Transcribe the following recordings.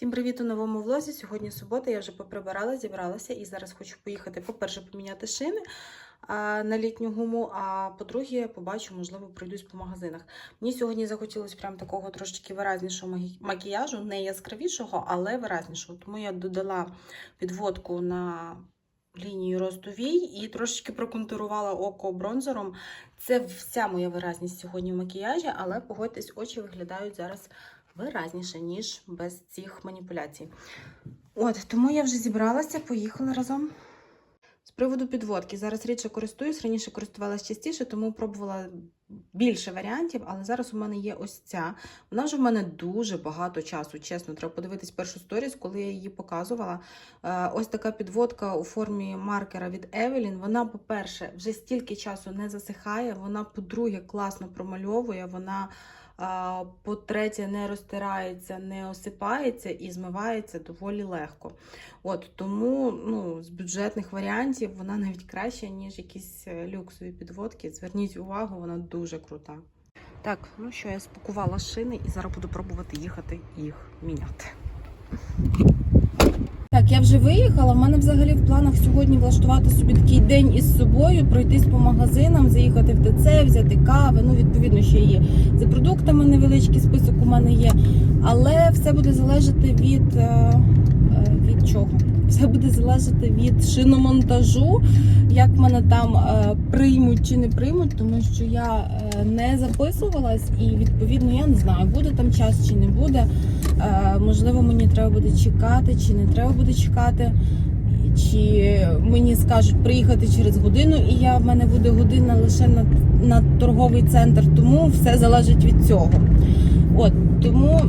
Всім привіт у новому влозі. Сьогодні субота, я вже поприбирала, зібралася і зараз хочу поїхати, по-перше, поміняти шини на літню гуму, а по-друге, побачу, можливо, пройдусь по магазинах. Мені сьогодні захотілося прям такого трошечки виразнішого макіяжу, не яскравішого, але виразнішого. Тому я додала підводку на лінію росту і трошечки проконтурувала око бронзером. Це вся моя виразність сьогодні в макіяжі, але погодьтесь, очі виглядають зараз виразніше, ніж без цих маніпуляцій. От, тому я вже зібралася, поїхала разом. З приводу підводки. Зараз рідше користуюсь, раніше користувалася частіше, тому пробувала більше варіантів, але зараз у мене є ось ця. Вона вже в мене дуже багато часу, чесно. Треба подивитись першу сторіс, коли я її показувала. Е, Ось така підводка у формі маркера від Evelyn. Вона, по-перше, вже стільки часу не засихає. Вона, по-друге, класно промальовує. Вона По-третє, не розтирається, не осипається і змивається доволі легко. От Тому ну, з бюджетних варіантів вона навіть краща, ніж якісь е, люксові підводки. Зверніть увагу, вона дуже крута. Так, ну що, я спакувала шини і зараз буду пробувати їхати їх міняти. Я вже виїхала. В мене взагалі в планах сьогодні влаштувати собі такий день із собою, пройтись по магазинам, заїхати в ТЦ, взяти кави. Ну, відповідно, ще є за продуктами невеличкий список у мене є. Але все буде залежати від, е, е, від чого? Все буде залежати від шиномонтажу, як мене там е, приймуть чи не приймуть, тому що я не записувалась і відповідно я не знаю, буде там час чи не буде. Е, можливо, мені треба буде чекати, чи не треба буде чекати. Чи мені скажуть приїхати через годину, і я в мене буде година лише на, на торговий центр, тому все залежить від цього. От тому,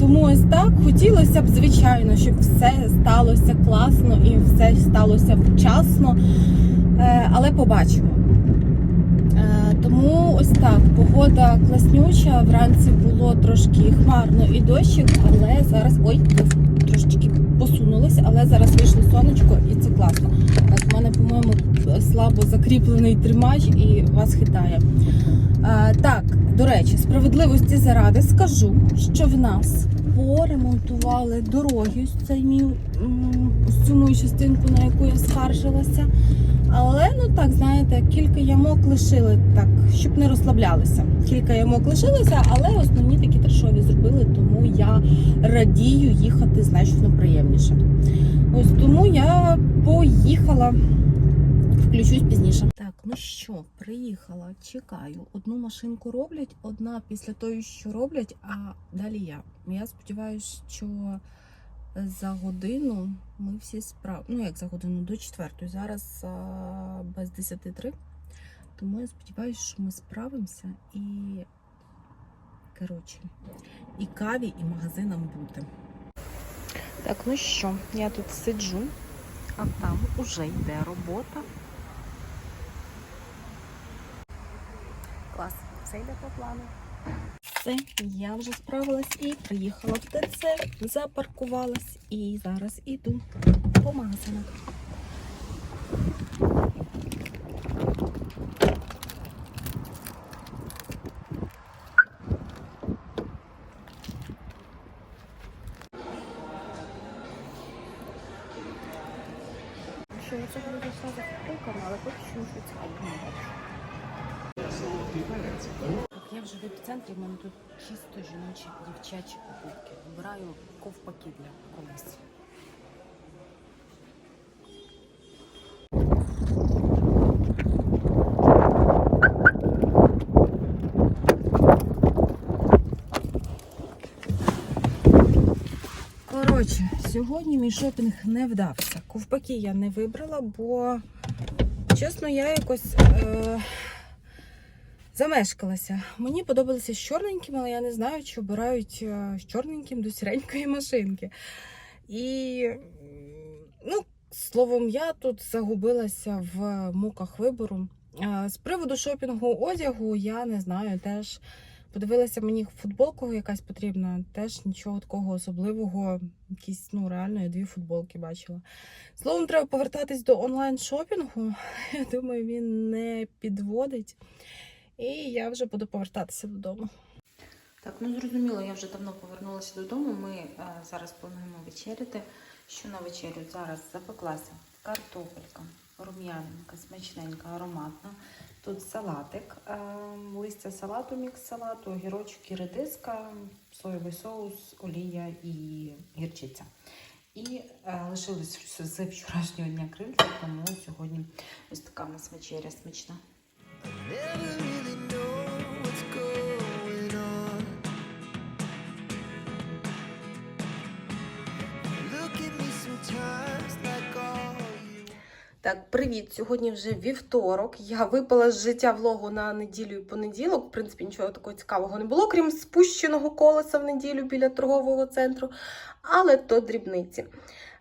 тому ось так хотілося б, звичайно, щоб все сталося класно і все сталося вчасно, Е, але побачимо. Тому ось так, погода класнюча. Вранці було трошки хмарно і дощик, але зараз ой, трошечки посунулися, але зараз вийшло сонечко і це класно. Так, в мене, по-моєму, слабо закріплений тримач і вас хитає. Е, Так, до речі, справедливості заради скажу, що в нас поремонтували дороги, ось цей мій цю мою частинку, на яку я скаржилася. Але ну так, знаєте, кілька ямок лишили, так, щоб не розслаблялися. Кілька ямок лишилося, але основні такі трешові зробили, тому я радію їхати значно приємніше. Ось тому я поїхала. Включусь пізніше. Так, ну що, приїхала, чекаю. Одну машинку роблять, одна після того, що роблять, а далі я. Я сподіваюся, що за годину ми всі справ... Ну, як за годину, до четвертої. Зараз а, без 10.3. Тому я сподіваюся, що ми справимося і. Коротше, і каві, і магазинам бути. Так, ну що, я тут сиджу, а там уже йде робота. Клас, все йде по плану. Все, я вже справилась і приїхала в ТЦ, запаркувалась і зараз іду по магазинах. Що я це буду зайшла за футболками, але поки що нічого цікавого не бачу. Так, я вже в епіцентрі, в мене тут чисто жіночі дівчачі покупки. Вибираю ковпаки для колись. Коротше, сьогодні мій шопінг не вдався. Ковпаки я не вибрала, бо, чесно, я якось. Е- Замешкалася. Мені подобалося з чорненьким, але я не знаю, чи обирають е, з чорненьким до сіренької машинки. І, ну, словом, я тут загубилася в муках вибору. Е, З приводу шопінгу одягу, я не знаю, теж подивилася мені футболку якась потрібна, теж нічого такого особливого, якісь, ну, реально, я дві футболки бачила. Словом, треба повертатись до онлайн-шопінгу. Я думаю, він не підводить. І я вже буду повертатися додому. Так, ну зрозуміло, я вже давно повернулася додому. Ми е, зараз плануємо вечеряти. Що на вечерю? Зараз запеклася картопелька, рум'яненька, смачненька, ароматна. Тут салатик, е, листя салату, мікс салату, огірочок і редиска, соєвий соус, олія і гірчиця. І е, лишилось з вчорашнього дня крильця, тому сьогодні ось така у нас вечеря смачна. Так, привіт! Сьогодні вже вівторок. Я випала з життя влогу на неділю і понеділок. В принципі, нічого такого цікавого не було, крім спущеного колеса в неділю біля торгового центру. Але то дрібниці.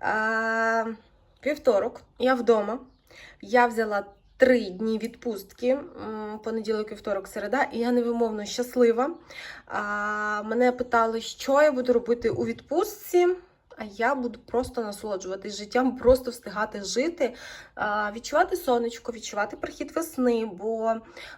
А, вівторок, я вдома. Я взяла три дні відпустки: понеділок, вівторок, середа, і я невимовно щаслива. А, мене питали, що я буду робити у відпустці. А я буду просто насолоджуватись життям, просто встигати жити, відчувати сонечко, відчувати прихід весни, бо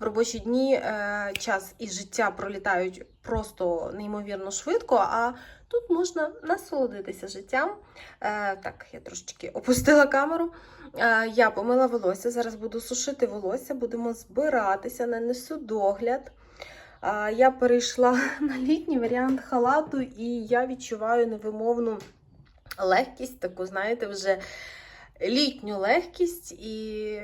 в робочі дні е, час і життя пролітають просто неймовірно швидко, а тут можна насолодитися життям. Е, Так, я трошечки опустила камеру. Е, Я помила волосся, зараз буду сушити волосся, будемо збиратися, нанесу догляд. Я перейшла на літній варіант халату, і я відчуваю невимовну легкість, таку, знаєте, вже літню легкість, і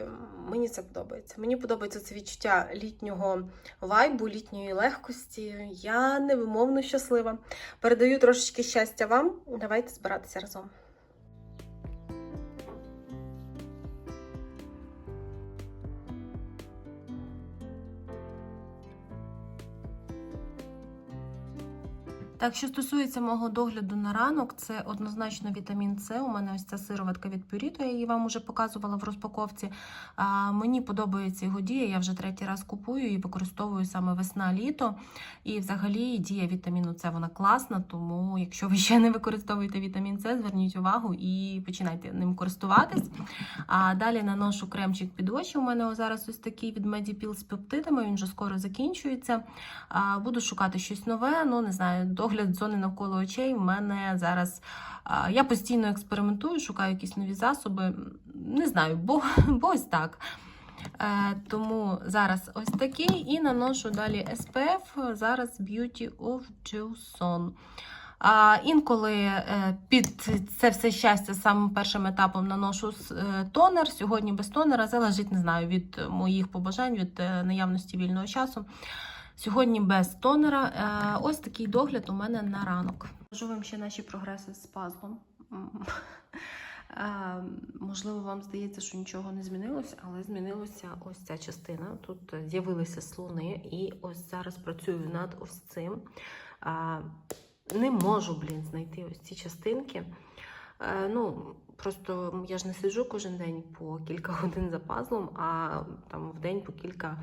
мені це подобається. Мені подобається це відчуття літнього вайбу, літньої легкості. Я невимовно щаслива. Передаю трошечки щастя вам. Давайте збиратися разом. Так, що стосується мого догляду на ранок, це однозначно вітамін С. У мене ось ця сироватка від Purito, я її вам вже показувала в розпаковці. А, мені подобається його дія, я вже третій раз купую і використовую саме весна-літо. І взагалі дія вітаміну С вона класна, тому якщо ви ще не використовуєте вітамін С, зверніть увагу і починайте ним користуватись. А далі наношу кремчик під очі. У мене зараз ось такий від Medipil з пептидами, він вже скоро закінчується. А, Буду шукати щось нове, ну не знаю, догляд зони навколо очей. в мене зараз я постійно експериментую, шукаю якісь нові засоби. Не знаю, бо, бо ось так. Е, тому зараз ось такий і наношу далі SPF, зараз Beauty of Joseon. А, інколи е, під це все щастя самим першим етапом наношу е, тонер. Сьогодні без тонера залежить, не знаю, від моїх побажань, від наявності вільного часу. Сьогодні без тонера. Е, Ось такий догляд у мене на ранок. Покажу вам ще наші прогреси з пазлом. Е, Можливо, вам здається, що нічого не змінилося, але змінилася ось ця частина. Тут з'явилися слони, і ось зараз працюю над ось цим. Е, Не можу, блін, знайти ось ці частинки. Ну, просто я ж не сиджу кожен день по кілька годин за пазлом, а там в день по кілька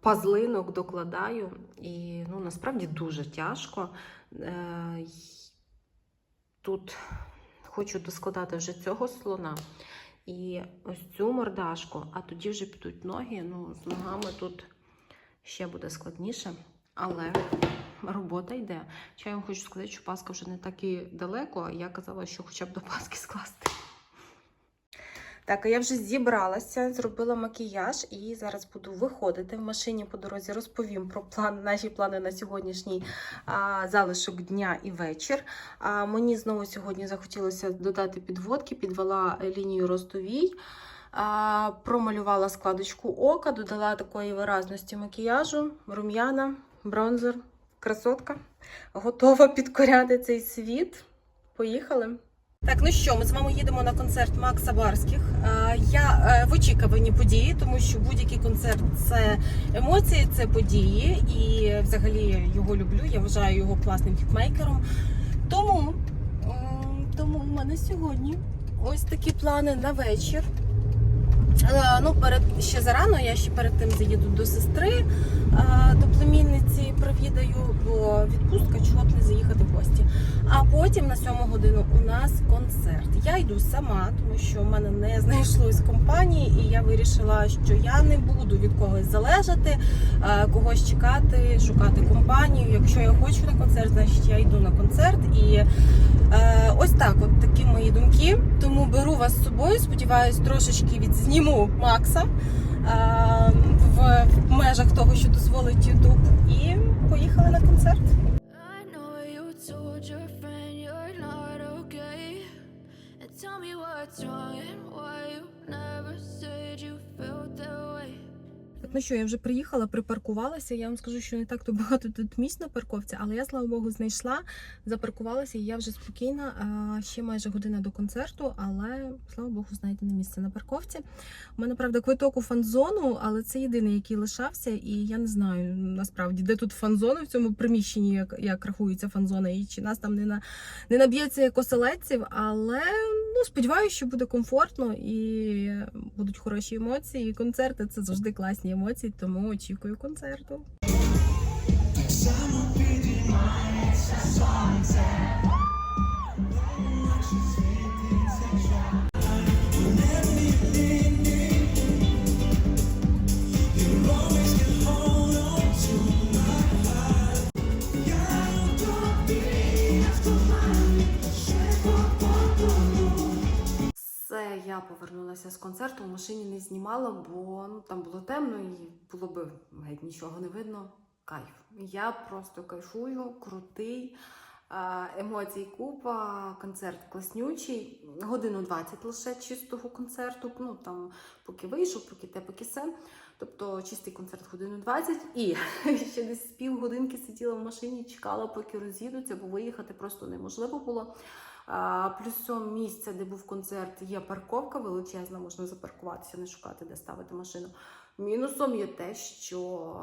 пазлинок докладаю. І ну, насправді дуже тяжко. Е, Тут хочу доскладати вже цього слона і ось цю мордашку, а тоді вже підуть ноги. Ну, з ногами тут ще буде складніше, але робота йде. Чи я вам хочу сказати, що Паска вже не так і далеко, я казала, що хоча б до Паски скласти. Так, а я вже зібралася, зробила макіяж і зараз буду виходити в машині по дорозі. Розповім про план, наші плани на сьогоднішній а, залишок дня і вечір. А, мені знову сьогодні захотілося додати підводки, підвела лінію ростовій. Промалювала складочку ока, додала такої виразності макіяжу, рум'яна, бронзер, красотка. Готова підкоряти цей світ. Поїхали! Так, ну що, ми з вами їдемо на концерт Макса Барських. Я е, в очікуванні події, тому що будь-який концерт це емоції, це події. І взагалі його люблю. Я вважаю його класним хітмейкером. Тому, тому в мене сьогодні ось такі плани на вечір. Е, Ну, перед ще зарано, я ще перед тим заїду до сестри, е, до племінниці провідаю, бо відпустка, чого б не заїхати в гості. А потім на сьому годину у нас концерт. Я йду сама, тому що в мене не знайшлось компанії, і я вирішила, що я не буду від когось залежати, е, когось чекати, шукати компанію. Якщо я хочу на концерт, значить я йду на концерт. І ось так, от такі мої думки. Тому беру вас з собою. Сподіваюсь, трошечки відзніму Макса е, в, межах того, що дозволить Ютуб. І поїхали на концерт. Tell me what's wrong and why you never said you felt that way. Ну що, я вже приїхала, припаркувалася. Я вам скажу, що не так то багато тут місць на парковці, але я, слава Богу, знайшла, запаркувалася, і я вже спокійна. Ще майже година до концерту, але слава Богу, знайдене місце на парковці. У мене правда квиток у фан-зону, але це єдиний, який лишався, і я не знаю насправді, де тут фан-зона в цьому приміщенні, як, як рахується фан-зона, і чи нас там не на не наб'ється як але ну сподіваюся, що буде комфортно і будуть хороші емоції. І концерти це завжди класні емоції, тому очікую концерту. Все, я повернулася з концерту. В машині не знімала, бо ну, там було темно і було би геть нічого не видно. Кайф. Я просто кайфую, крутий. Емоцій купа, концерт класнючий, годину 20 лише чистого концерту. Ну там поки вийшов, поки те, поки се. Тобто чистий концерт годину 20. І ще десь півгодинки сиділа в машині, чекала, поки роз'їдуться, бо виїхати просто неможливо було. Плюсом місця, де був концерт, є парковка величезна, можна запаркуватися, не шукати, де ставити машину. Мінусом є те, що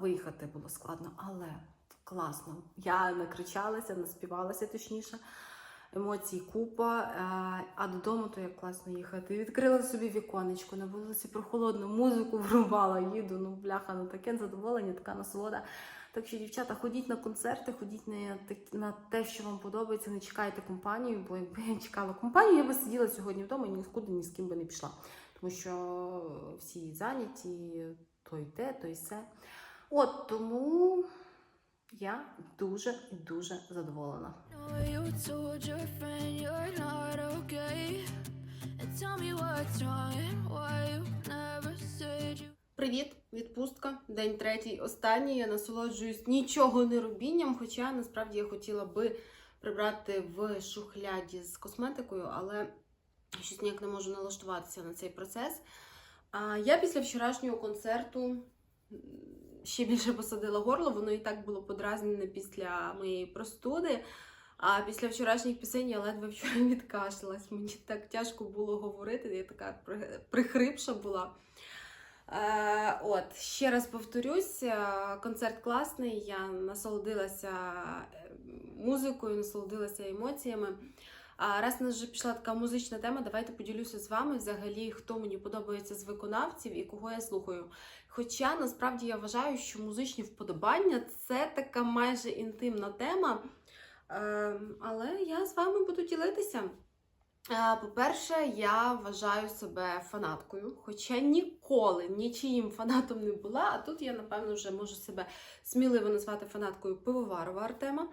виїхати було складно, але класно. Я накричалася, наспівалася точніше. Емоцій купа, е, а додому то як класно їхати. Відкрила собі віконечко, на вулиці прохолодну музику врубала, їду, ну бляха, ну таке задоволення, така насолода. Так що, дівчата, ходіть на концерти, ходіть на, на те, що вам подобається, не чекайте компанію, бо якби я чекала компанію, я би сиділа сьогодні вдома і нікуди ні з ким би не пішла. Тому що всі зайняті, той те, той все. От тому я дуже дуже задоволена. tell me what's wrong and why you never said you Привіт, відпустка, день третій, останній. Я насолоджуюсь нічого не робінням, хоча насправді я хотіла би прибрати в шухляді з косметикою, але щось ніяк не можу налаштуватися на цей процес. А я після вчорашнього концерту ще більше посадила горло, воно і так було подразнене після моєї простуди. А після вчорашніх пісень я ледве вчора відкашлялась. Мені так тяжко було говорити, я така прихрипша була. Е, от, ще раз повторюсь, е, концерт класний. Я насолодилася е, музикою, насолодилася емоціями. А раз у нас вже пішла така музична тема, давайте поділюся з вами взагалі, хто мені подобається з виконавців і кого я слухаю. Хоча насправді я вважаю, що музичні вподобання це така майже інтимна тема. Е, але я з вами буду ділитися. Е, По-перше, я вважаю себе фанаткою, хоча ніколи нічиїм фанатом не була. А тут я, напевно, вже можу себе сміливо назвати фанаткою пивоварова Артема.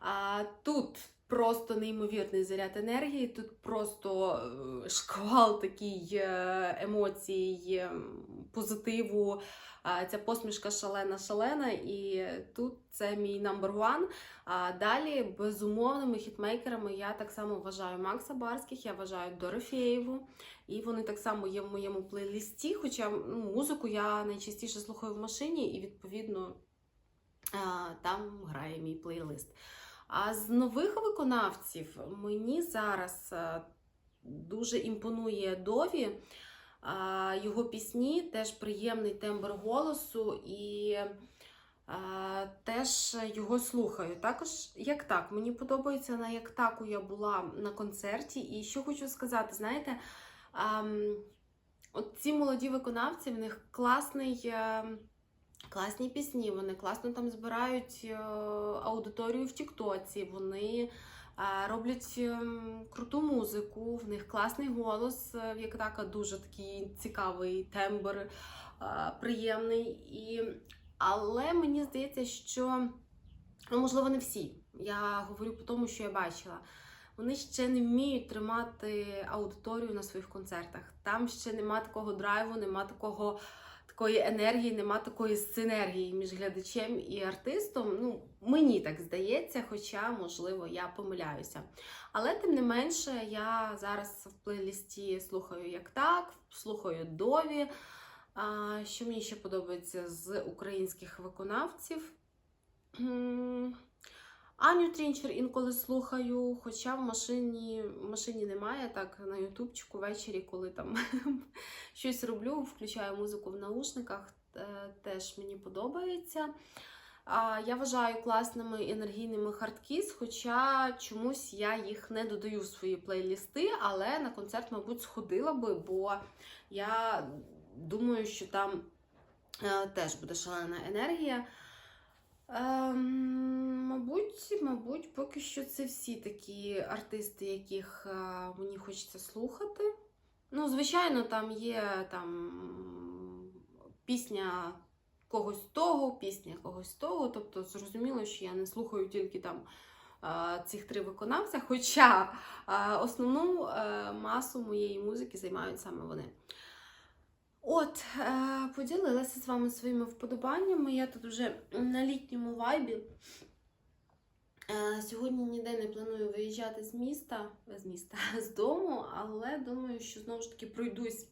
А тут просто неймовірний заряд енергії, тут просто е, шквал такий е, емоцій, е, позитиву. Ця посмішка шалена-шалена, і тут це мій number one. А далі безумовними хітмейкерами я так само вважаю Макса Барських, я вважаю Дорофєєву, і вони так само є в моєму плейлисті. Хоча ну, музику я найчастіше слухаю в машині, і відповідно там грає мій плейлист. А з нових виконавців мені зараз дуже імпонує Дові. Його пісні теж приємний тембр голосу і теж його слухаю. Також як так, мені подобається на як таку я була на концерті. І що хочу сказати, знаєте, Ам, от ці молоді виконавці, в них класний. Е, Класні пісні, вони класно там збирають е, аудиторію в Тіктоці, вони е, роблять ем, круту музику, в них класний голос, е, в Яктака дуже такий цікавий тембр, е, приємний. І... Але мені здається, що ну, можливо не всі. Я говорю по тому, що я бачила. Вони ще не вміють тримати аудиторію на своїх концертах. Там ще нема такого драйву, нема такого такої енергії, нема такої синергії між глядачем і артистом. Ну, мені так здається, хоча, можливо, я помиляюся. Але тим не менше, я зараз в плейлісті слухаю як так, слухаю Дові. Що мені ще подобається з українських виконавців? Аню Трінчер інколи слухаю, хоча в машині, в машині немає, так на ютубчику ввечері, коли там щось роблю, включаю музику в наушниках, е, теж мені подобається. Я вважаю класними енергійними хардкіс, хоча чомусь я їх не додаю в свої плейлісти, але на концерт, мабуть, сходила би, бо я думаю, що там е, теж буде шалена енергія. Ем, мабуть, мабуть, поки що це всі такі артисти, яких е, мені хочеться слухати. Ну, звичайно, там є там пісня когось того, пісня когось того. Тобто, зрозуміло, що я не слухаю тільки там е, цих три виконавця, хоча е, основну масу моєї музики займають саме вони. От, поділилася з вами своїми вподобаннями. Я тут вже на літньому вайбі. Е, сьогодні ніде не планую виїжджати з міста, з міста, з дому, але думаю, що знову ж таки пройдусь,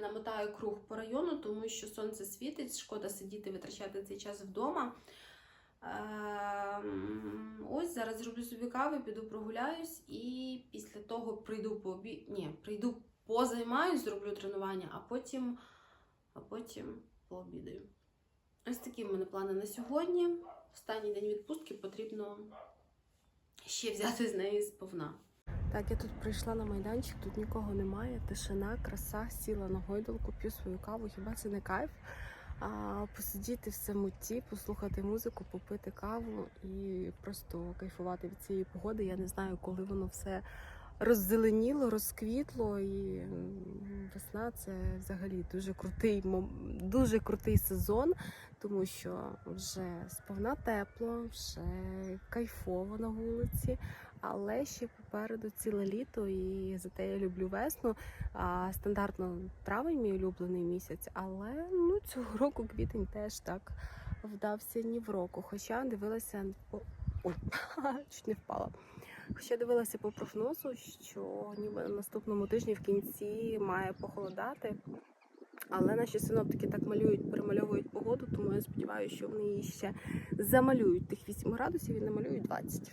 намотаю круг по району, тому що сонце світить, шкода сидіти, витрачати цей час вдома. Ем, Ось зараз зроблю собі кави, піду прогуляюсь і після того прийду по обі... Ні, прийду позаймаюсь, зроблю тренування, а потім, а потім пообідаю. Ось такі в мене плани на сьогодні. Останній день відпустки потрібно ще взяти з неї сповна. Так, я тут прийшла на майданчик, тут нікого немає, тишина, краса, сіла на гойдалку, п'ю свою каву. Хіба це не кайф? А, посидіти в самоті, послухати музику, попити каву і просто кайфувати від цієї погоди. Я не знаю, коли воно все роззеленіло, розквітло, і весна це взагалі дуже крутий дуже крутий сезон, тому що вже сповна тепло, вже кайфово на вулиці. Але ще попереду ціле літо, і зате я люблю весну. А, стандартно травень мій улюблений місяць, але ну цього року квітень теж так вдався ні в року. Хоча дивилася ой, чуть не впала. Хоча дивилася по прогнозу, що ніби на наступному тижні в кінці має похолодати. Але наші синоптики так малюють, перемальовують погоду, тому я сподіваюся, що вони її ще замалюють тих 8 градусів і намалюють 20.